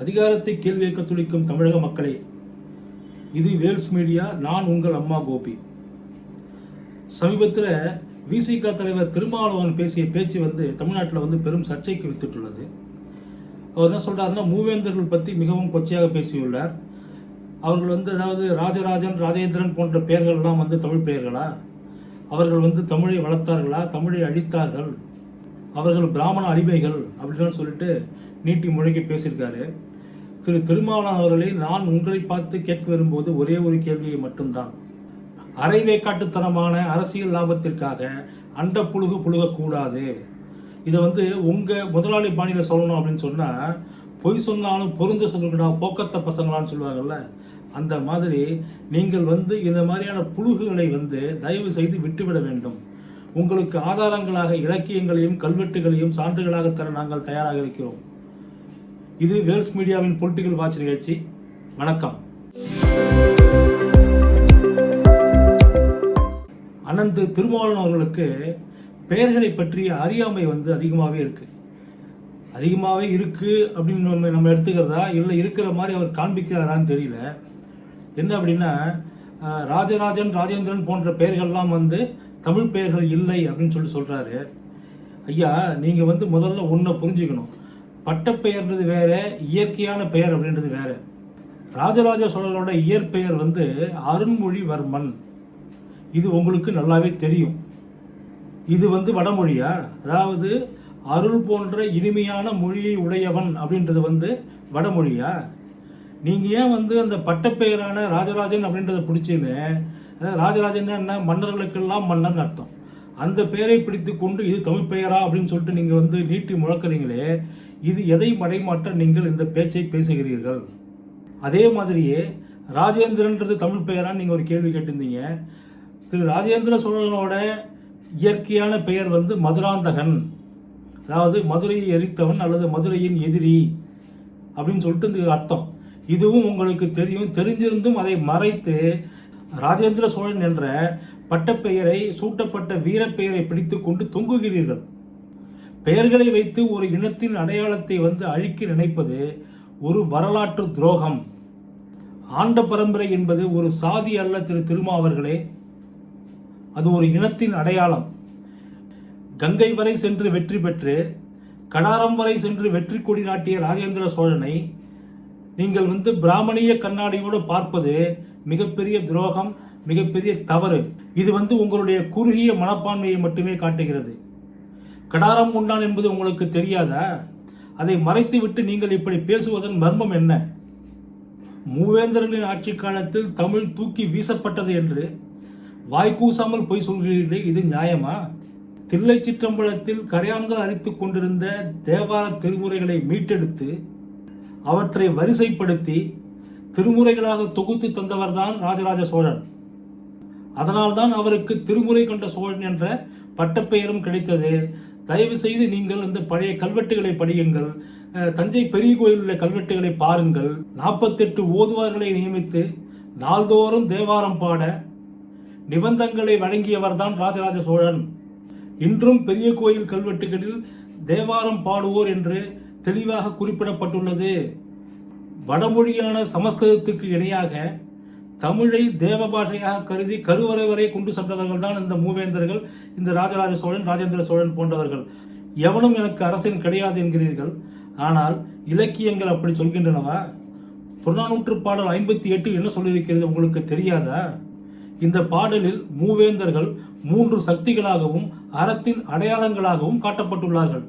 அதிகாரத்தை கேள்வி கேட்க துடிக்கும் தமிழக மக்களே இது வேல்ஸ் மீடியா நான் உங்கள் அம்மா கோபி. சமீபத்தில் விசிக தலைவர் திருமாவளவன் பேசிய பேச்சு வந்து தமிழ்நாட்டில் வந்து பெரும் சர்ச்சைக்கு வித்துட்டுள்ளது. அவர் என்ன சொல்கிறாருன்னா மூவேந்தர்கள் பற்றி மிகவும் கொச்சையாக பேசியுள்ளார். அவர்கள் வந்து அதாவது ராஜராஜன் ராஜேந்திரன் போன்ற பெயர்கள்லாம் வந்து தமிழ் பெயர்களா? அவர்கள் வந்து தமிழை வளர்த்தார்களா? தமிழை அழித்தார்கள்? அவர்கள் பிராமண அடிமைகள் அப்படின்னு சொல்லிட்டு நீட்டி முழக்கி பேசியிருக்காரு. திரு திருமாவளவன் அவர்களே நான் உங்களை பார்த்து கேட்க விரும்புவது ஒரே ஒரு கேள்வியை மட்டும்தான். அரைவேக்காட்டுத்தனமான அரசியல் லாபத்திற்காக அண்ட புழுகு புழுகக்கூடாது. இதை வந்து உங்கள் முதலாளி பாணியில் சொல்லணும் அப்படின்னு சொன்னால் பொய் சொன்னாலும் பொருந்த சொல்லுங்கடா போக்கத்த பசங்களான்னு சொல்லுவாங்கல்ல அந்த மாதிரி நீங்கள் வந்து இந்த மாதிரியான புழுகுகளை வந்து தயவு செய்து விட்டுவிட வேண்டும். உங்களுக்கு ஆதாரங்களாக இலக்கியங்களையும் கல்வெட்டுகளையும் சான்றுகளாக தர நாங்கள் தயாராக இருக்கிறோம். இது வேல்ஸ் மீடியாவின் பொலிட்டிக்கல் வாட்ச் நிகழ்ச்சி. வணக்கம். அனந்து திருமாவளவன் அவர்களுக்கு பெயர்களை பற்றிய அறியாமை வந்து அதிகமாகவே இருக்குது அதிகமாகவே இருக்குது அப்படின்னு நம்ம நம்ம எடுத்துக்கிறதா? இல்லை இருக்கிற மாதிரி அவர் காண்பிக்கிறாரான்னு தெரியல. என்ன அப்படின்னா ராஜராஜன் ராஜேந்திரன் போன்ற பெயர்கள்லாம் வந்து தமிழ் பெயர்கள் இல்லை அப்படின்னு சொல்லி சொல்கிறாரு ஐயா நீங்கள் வந்து முதல்ல ஒன்றை புரிஞ்சுக்கணும். பட்டப்பெயர்ன்றது வேற இயற்கையான பெயர் அப்படின்றது வேற. ராஜராஜ சோழரோட இயற்பெயர் வந்து அருண்மொழிவர்மன். இது உங்களுக்கு நல்லாவே தெரியும். இது வந்து வடமொழியா? அதாவது அருள் போன்ற இனிமையான மொழியை உடையவன் அப்படின்றது வந்து வடமொழியா? நீங்கள் ஏன் வந்து அந்த பட்டப்பெயரான ராஜராஜன் அப்படின்றத பிடிச்சின்னு ராஜராஜன் என்ன? மன்னர்களுக்கெல்லாம் மன்னன் அர்த்தம். அந்த பெயரை பிடித்து கொண்டு இது தமிழ் பெயரா அப்படின்னு சொல்லிட்டு நீங்கள் வந்து நீட்டி முழக்கிறீங்களே இது எதை மடைமாற்ற நீங்கள் இந்த பேச்சை பேசுகிறீர்கள்? அதே மாதிரியே ராஜேந்திரன்றது தமிழ் பெயரான்னு நீங்கள் ஒரு கேள்வி கேட்டிருந்தீங்க. திரு ராஜேந்திர சோழனோட இயற்கையான பெயர் வந்து மதுராந்தகன். அதாவது மதுரையை எரித்தவன் அல்லது மதுரையின் எதிரி அப்படின்னு சொல்லிட்டு இந்த அர்த்தம். இதுவும் உங்களுக்கு தெரியும். தெரிஞ்சிருந்தும் அதை மறைத்து ராஜேந்திர சோழன் என்ற பட்டப்பெயரை சூட்டப்பட்ட வீரப்பெயரை பிடித்து கொண்டு தொங்குகிறீர்கள். பெயர்களை வைத்து ஒரு இனத்தின் அடையாளத்தை வந்து அழிக்க நினைப்பது ஒரு வரலாற்று துரோகம். ஆண்ட பரம்பரை என்பது ஒரு சாதி அல்ல திரு திருமாவர்களே. அது ஒரு இனத்தின் அடையாளம். கங்கை வரை சென்று வெற்றி பெற்று கடாரம் வரை சென்று வெற்றி கொடி நாட்டிய ராஜேந்திர சோழனை நீங்கள் வந்து பிராமணிய கண்ணாடியோடு பார்ப்பது மிகப்பெரிய துரோகம் மிகப்பெரிய தவறு. இது வந்து உங்களுடைய குறுகிய மனப்பான்மையை மட்டுமே காட்டுகிறது. கடாரம் உண்டான் என்பது உங்களுக்கு தெரியாதா? அதை மறைத்துவிட்டு நீங்கள் இப்படி பேசுவதன் மர்மம் என்ன? மூவேந்தர்களின் ஆட்சி காலத்தில் தமிழ் தூக்கி வீசப்பட்டது என்று வாய்க்கூசாமல் பொய் சொல்கிறீர்களே இது நியாயமா? தில்லை சிற்றம்பலத்தில் கரையான்கள் அழித்து கொண்டிருந்த தேவார திருமுறைகளை மீட்டெடுத்து அவற்றை வரிசைப்படுத்தி திருமுறைகளாக தொகுத்து தந்தவர்தான் ராஜராஜ சோழன். அதனால்தான் அவருக்கு திருமுறை கொண்ட சோழன் என்ற பட்டப்பெயரும் கிடைத்தது. தயவு செய்து நீங்கள் இந்த பழைய கல்வெட்டுகளை படியுங்கள். தஞ்சை பெரிய கோயில் உள்ள கல்வெட்டுகளை பாருங்கள். நாற்பத்தெட்டு ஓதுவார்களை நியமித்து நாள்தோறும் தேவாரம் பாட நிபந்தங்களை வழங்கியவர்தான் ராஜராஜ சோழன். இன்றும் பெரிய கோயில் கல்வெட்டுகளில் தேவாரம் பாடுவோர் என்று தெளிவாக குறிப்பிடப்பட்டுள்ளது. வடமொழியான சமஸ்கிருதத்துக்கு இணையாக தமிழை தேவ பாஷையாக கருதி கருவறை வரை கொண்டு சென்றவர்கள் தான் இந்த மூவேந்தர்கள் இந்த ராஜராஜ சோழன் ராஜேந்திர சோழன் போன்றவர்கள். எவனும் எனக்கு அரசன் கிடையாது என்கிறீர்கள். ஆனால் இலக்கியங்கள் அப்படி சொல்கின்றனவா? புறநானூற்று பாடல் ஐம்பத்தி எட்டு என்ன சொல்லியிருக்கிறது உங்களுக்கு தெரியாதா? இந்த பாடலில் மூவேந்தர்கள் மூன்று சக்திகளாகவும் அறத்தின் அடையாளங்களாகவும் காட்டப்பட்டுள்ளார்கள்.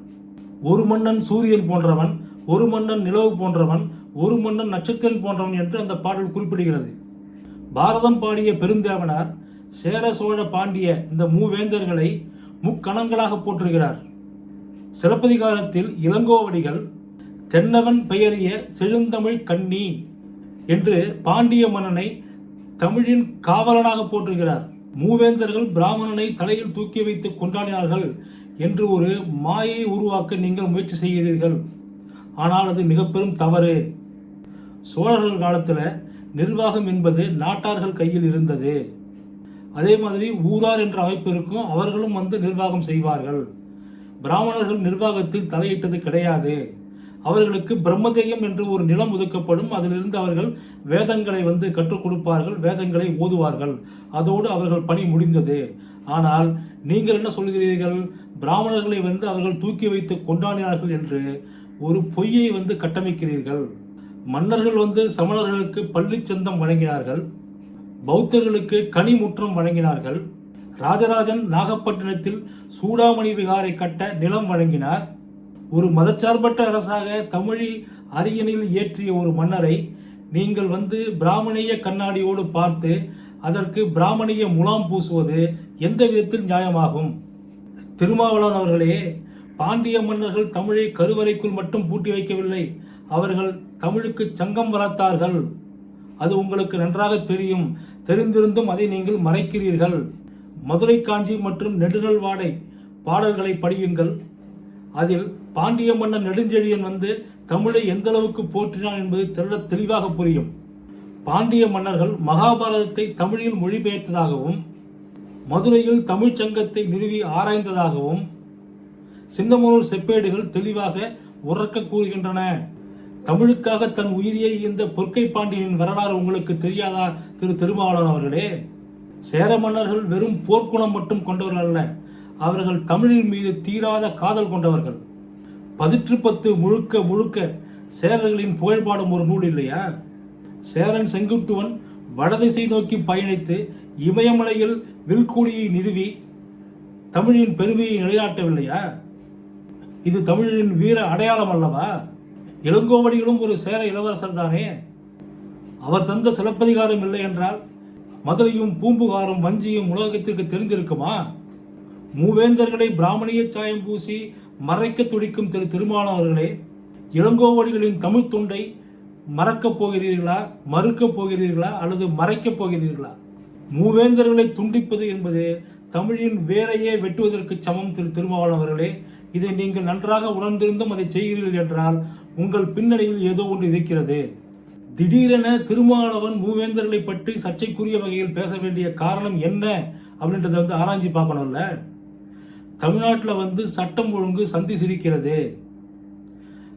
ஒரு மன்னன் சூரியன் போன்றவன் ஒரு மன்னன் நிலவு போன்றவன் ஒரு மன்னன் நட்சத்திரன் போன்றவன் என்று அந்த பாடல் குறிப்பிடுகிறது. பாரதம் பாடிய பெருந்தேவனார் சேர சோழ பாண்டிய இந்த மூவேந்தர்களை முக்கணங்களாக போற்றுகிறார். சிலப்பதிகாரத்தில் இளங்கோவடிகள் தென்னவன் பெயரிய செழுந்தமிழ் கண்ணி என்று பாண்டிய மன்னனை தமிழின் காவலனாக போற்றுகிறார். மூவேந்தர்கள் பிராமணனை தலையில் தூக்கி வைத்து கொண்டாடினார்கள் என்று ஒரு மாயை உருவாக்க நீங்கள் முயற்சி செய்கிறீர்கள். ஆனால் அது மிக பெரும் தவறு. சோழர்கள் காலத்தில் நிர்வாகம் என்பது நாட்டார்கள் கையில் இருந்தது. அதே மாதிரி ஊரார் என்ற அமைப்பு இருக்கும் அவர்களும் வந்து நிர்வாகம் செய்வார்கள். பிராமணர்கள் நிர்வாகத்தில் தலையிட்டது கிடையாது. அவர்களுக்கு பிரம்மதேயம் என்று ஒரு நிலம் ஒதுக்கப்படும். அதிலிருந்து அவர்கள் வேதங்களை வந்து கற்றுக் கொடுப்பார்கள் வேதங்களை ஓதுவார்கள். அதோடு அவர்கள் பணி முடிந்தது. ஆனால் நீங்கள் என்ன சொல்கிறீர்கள்? பிராமணர்களை வந்து அவர்கள் தூக்கி வைத்து கொண்டாடினார்கள் என்று ஒரு பொய்யை வந்து கட்டமைக்கிறீர்கள். மன்னர்கள் வந்து சமணர்களுக்கு பள்ளிச்சந்தம் வழங்கினார்கள் பௌத்தர்களுக்கு கனிமுற்றம் வழங்கினார்கள். ராஜராஜன் நாகப்பட்டினத்தில் சூடாமணி விகாரை கட்ட நிலம் வழங்கினார். ஒரு மதச்சார்பற்ற அரசாக தமிழி அரியணையில் இயற்றிய ஒரு மன்னரை நீங்கள் வந்து பிராமணிய கண்ணாடியோடு பார்த்து அதற்கு பிராமணிய முலாம் பூசுவது எந்த விதத்தில் நியாயமாகும்? திருமாவளவன் அவர்களே பாண்டிய மன்னர்கள் தமிழை கருவறைக்குள் மட்டும் பூட்டி வைக்கவில்லை. அவர்கள் தமிழுக்கு சங்கம் வளர்த்தார்கள். அது உங்களுக்கு நன்றாக தெரியும். தெரிந்திருந்தும் அதை நீங்கள் மறைக்கிறீர்கள். மதுரை காஞ்சி மற்றும் நெடுநல்வாடை பாடல்களை படியுங்கள். அதில் பாண்டிய மன்னன் நெடுஞ்செழியன் வந்து தமிழை எந்த அளவுக்கு போற்றினான் என்பது தெள்ள தெளிவாக புரியும். பாண்டிய மன்னர்கள் மகாபாரதத்தை தமிழில் மொழிபெயர்த்ததாகவும் மதுரையில் தமிழ்ச் சங்கத்தை நிறுவி ஆராய்ந்ததாகவும் சின்னமனூர் செப்பேடுகள் தெளிவாக உறக்க கூறுகின்றன. தமிழுக்காக தன் உயிரியை இந்த பொற்கை பாண்டியனின் வரலாறு உங்களுக்கு தெரியாதா திரு திருமாவளவன் அவர்களே? சேர மன்னர்கள் வெறும் போர்க்குணம் மட்டும் கொண்டவர்கள் அல்ல அவர்கள் தமிழின் மீது தீராத காதல் கொண்டவர்கள். பதிற்று பத்து முழுக்க முழுக்க சேரர்களின் புகழ்பாடும் ஒரு நூல் இல்லையா? சேரன் செங்குட்டுவன் வடதிசை நோக்கி பயணித்து இமயமலையில் வில்கூடியை நிறுவி தமிழின் பெருமையை நிலையாட்டவில்லையா இது தமிழின் வீர அடையாளம் அல்லவா? இளங்கோவடிகளும் ஒரு சேர இளவரசர் தானே? அவர் தந்த சிலப்பதிகாரம் இல்லை என்றால் மதுரையும் பூம்புகாரும் வஞ்சியும் உலகத்திற்கு தெரிந்திருக்குமா? மூவேந்தர்களை பிராமணிய சாயம் பூசி மறைக்க துடிக்கும் திரு திருமானவர்களே இளங்கோவடிகளின் தமிழ் தொண்டை மறக்கப் போகிறீர்களா மறுக்கப் போகிறீர்களா அல்லது மறைக்கப் போகிறீர்களா? மூவேந்தர்களை துண்டிப்பது என்பது தமிழின் வேரையே வெட்டுவதற்கு சமம் திரு திருமாவளவர்களே அவர்களே இதை நீங்கள் நன்றாக உணர்ந்திருந்தும் அதை செய்கிறீர்கள் என்றால் உங்கள் பின்னணியில் ஏதோ ஒன்று இருக்கிறது. திடீரென திருமாவளவன் மூவேந்தர்களை பற்றி சர்ச்சைக்குரிய வகையில் பேச வேண்டிய காரணம் என்ன அப்படின்றத வந்து ஆராய்ச்சி பார்க்கணும்ல. தமிழ்நாட்டில் வந்து சட்டம் ஒழுங்கு சந்தி சிரிக்கிறது.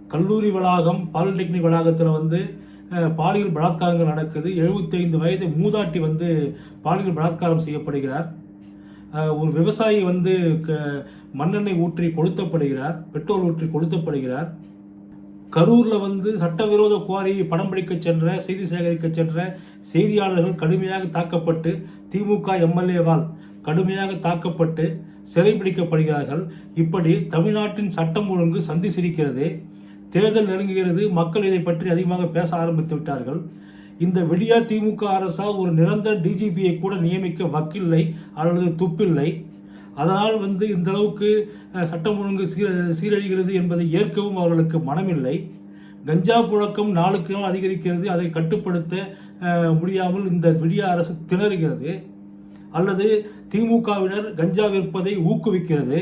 கல்லூரி வளாகம் பாலிடெக்னிக் வளாகத்தில் வந்து பாலியல் பலாத்காரங்கள் நடக்குது. 75 வயது மூதாட்டி வந்து பாலியல் பலாத்காரம் செய்யப்படுகிறார். ஒரு விவசாயி வந்து க- மண்ணெண்ணெய் ஊற்றி கொளுத்தப்படுகிறார் பெட்ரோல் ஊற்றி கொளுத்தப்படுகிறார். கரூரில் வந்து சட்டவிரோத குவாரியை படம் பிடிக்க சென்ற செய்தி சேகரிக்க சென்ற செய்தியாளர்கள் கடுமையாக தாக்கப்பட்டு திமுக எம்எல்ஏவால் கடுமையாக தாக்கப்பட்டு சிறைபிடிக்கப்படுகிறார்கள் இப்படி தமிழ்நாட்டின் சட்டம் ஒழுங்கு சந்தி சிரிக்கிறது தேர்தல் நெருங்குகிறது மக்கள் இதை பற்றி அதிகமாக பேச ஆரம்பித்து விட்டார்கள். இந்த விடியா திமுக அரசால் ஒரு நிரந்தர டிஜிபியை கூட நியமிக்க வக்கில்லை அல்லது துப்பில்லை. அதனால் வந்து இந்த அளவுக்கு சட்டம் ஒழுங்கு சீர சீரழிகிறது என்பதை ஏற்கவும் அவர்களுக்கு மனமில்லை. கஞ்சா புழக்கம் நாளுக்கு நாள் அதிகரிக்கிறது. அதை கட்டுப்படுத்த முடியாமல் இந்த விடிய அரசு திணறுகிறது. அல்லது திமுகவினர் கஞ்சா விற்பதை ஊக்குவிக்கிறது.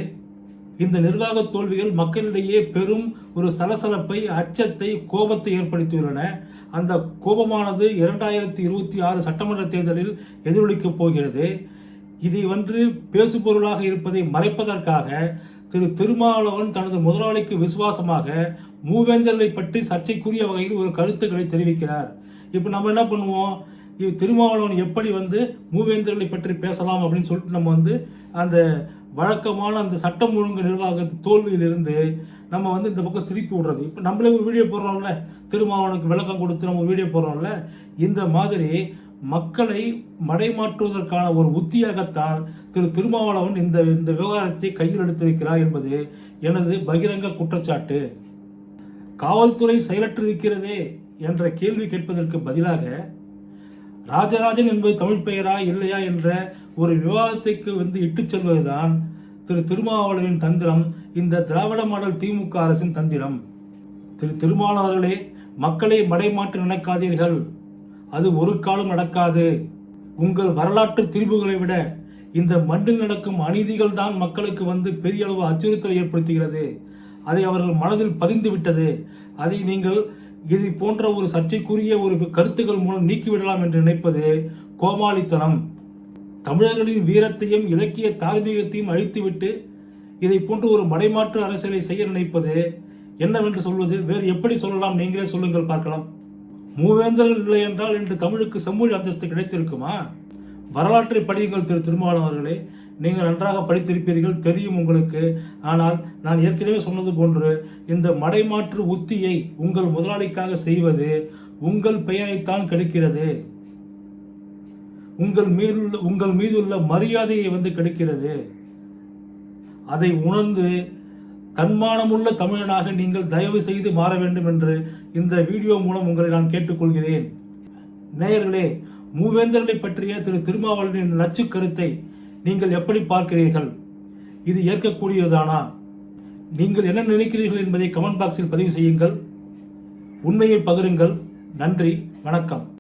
இந்த நிர்வாக தோல்விகள் மக்களிடையே பெரும் ஒரு சலசலப்பை அச்சத்தை கோபத்தை ஏற்படுத்தியுள்ளன. அந்த கோபமானது இரண்டாயிரத்தி இருபத்தி ஆறு சட்டமன்ற தேர்தலில் எதிரொலிக்கப் போகிறது. இதை வந்து பேசுபொருளாக இருப்பதை மறைப்பதற்காக திரு திருமாவளவன் தனது முதலாளிக்கு விசுவாசமாக மூவேந்தர்களை பற்றி சர்ச்சைக்குரிய வகையில் ஒரு கருத்துக்களை தெரிவிக்கிறார். இப்போ நம்ம என்ன பண்ணுவோம்? இது திருமாவளவன் எப்படி வந்து மூவேந்தர்களை பற்றி பேசலாம் அப்படின்னு சொல்லிட்டு நம்ம வந்து அந்த வழக்கமான அந்த சட்டம் ஒழுங்கு நிர்வாக தோல்வியிலிருந்து நம்ம வந்து இந்த பக்கம் திருப்பி விடுறது. இப்போ நம்மளே ஒரு வீடியோ போடுறோம்ல? திருமாவளவனுக்கு விளக்கம் கொடுத்து நம்ம வீடியோ போடுறோம்ல? இந்த மாதிரி மக்களை மடைமாற்றுவதற்கான ஒரு உத்தியாகத்தான் திரு திருமாவளவன் இந்த இந்த விவகாரத்தை கையில் எடுத்திருக்கிறார் என்பது எனது பகிரங்க குற்றச்சாட்டு. காவல்துறை செயலற்றிருக்கிறதே என்ற கேள்வி கேட்பதற்கு பதிலாக ராஜராஜன் என்பது தமிழ் பெயரா இல்லையா என்ற ஒரு விவாதத்துக்கு வந்து இட்டுச் செல்வதுதான் திரு திருமாவளவின் தந்திரம் இந்த திராவிட மாடல் திமுக அரசின் தந்திரம். திரு திருமாவளவர்களே மக்களை மடைமாற்ற நினைக்காதீர்கள். அது ஒரு காலம் நடக்காது. உங்கள் வரலாற்று திரிபுகளை விட இந்த மண்ணில் நடக்கும் அநீதிகள் தான் மக்களுக்கு வந்து பெரிய அளவு அச்சுறுத்தலை ஏற்படுத்துகிறது. அதை அவர்கள் மனதில் பதிந்து விட்டது. அதை நீங்கள் இது போன்ற ஒரு சர்ச்சைக்குரிய ஒரு கருத்துக்கள் மூலம் நீக்கிவிடலாம் என்று நினைப்பது கோமாளித்தனம். தமிழர்களின் வீரத்தையும் இலக்கிய தார்மீகத்தையும் அழித்துவிட்டு இதை போன்ற ஒரு மடைமாற்று அரசியலை செய்ய நினைப்பது என்னவென்று சொல்வது? வேறு எப்படி சொல்லலாம்? நீங்களே சொல்லுங்கள் பார்க்கலாம். மூவேந்தர்கள் இல்லை என்றால் இன்று தமிழுக்கு செம்மொழி அந்தஸ்து கிடைத்திருக்குமா? வரலாற்றை படியுங்கள் திரு திருமாவளவன் அவர்களே. நீங்கள் நன்றாக படித்திருப்பீர்கள் தெரியும் உங்களுக்கு. ஆனால் நான் ஏற்கனவே சொன்னது போன்று இந்த மடைமாற்று உத்தியை உங்கள் முதலாளிக்காக செய்வது உங்கள் பெயரைத்தான் கெடுக்கிறது. உங்கள் மீதுள்ள உங்கள் மீதுள்ள மரியாதையை வந்து கெடுக்கிறது. அதை உணர்ந்து தன்மானமுள்ள தமிழனாக நீங்கள் தயவு செய்து மாற வேண்டும் என்று இந்த வீடியோ மூலம் உங்களை நான் கேட்டுக்கொள்கிறேன். நேயர்களே மூவேந்தர்களை பற்றிய திரு திருமாவளவனின் நச்சு கருத்தை நீங்கள் எப்படி பார்க்கிறீர்கள்? இது ஏற்கக்கூடியதானா? நீங்கள் என்ன நினைக்கிறீர்கள் என்பதை கமெண்ட் பாக்ஸில் பதிவு செய்யுங்கள். உண்மையை பகிருங்கள். நன்றி. வணக்கம்.